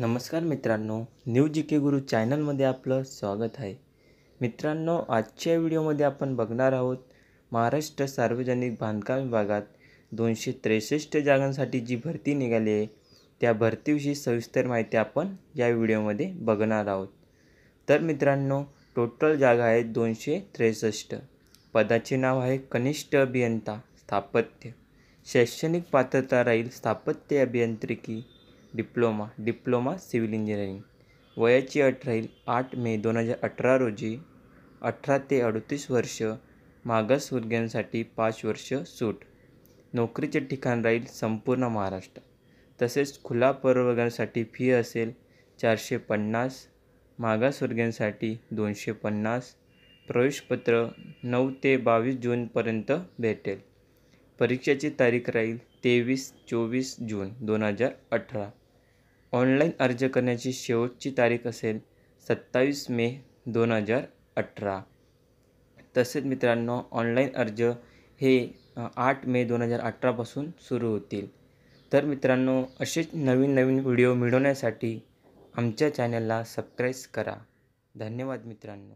नमस्कार मित्रांनो न्यू जी के गुरु चॅनलमध्ये आपलं स्वागत आहे. मित्रांनो आजच्या व्हिडिओमध्ये आपण बघणार आहोत महाराष्ट्र सार्वजनिक बांधकाम विभागात दोनशे त्रेसष्ट जागांसाठी जी भरती निघाली आहे त्या भरतीविषयी सविस्तर माहिती आपण या व्हिडिओमध्ये बघणार आहोत. तर मित्रांनो टोटल जागा आहेत दोनशे त्रेसष्ट. पदाचे नाव आहे कनिष्ठ अभियंता स्थापत्य. शैक्षणिक पात्रता राहील स्थापत्य अभियांत्रिकी. Diploma diploma civil engineering. वयाची अट राहील आठ मे दोन हजार अठरा रोजी. अठरा ते अडतीस वर्ष मागासवर्गीयांसाठी पाच वर्ष सूट. नोकरीचे ठिकाण राहील संपूर्ण महाराष्ट्र. तसेच खुला प्रवर्गासाठी फी असेल चारशे पन्नास मागासवर्गीयांसाठी दोनशे पन्नास. प्रवेशपत्र नऊ ते बावीस जूनपर्यंत भेटेल. परीक्षेची तारीख राहील तेवीस चोवीस जून दोन हजार अठरा. ऑनलाईन अर्ज करण्याची शेवटची तारीख असेल सत्तावीस मे दोन हजार अठरा. तसेच मित्रांनो ऑनलाईन अर्ज हे आठ मे दोन हजार अठरापासून सुरू होतील. तर मित्रांनो असेच नवीन नवीन व्हिडिओ मिळवण्यासाठी आमच्या चॅनलला सबस्क्राईब करा. धन्यवाद मित्रांनो.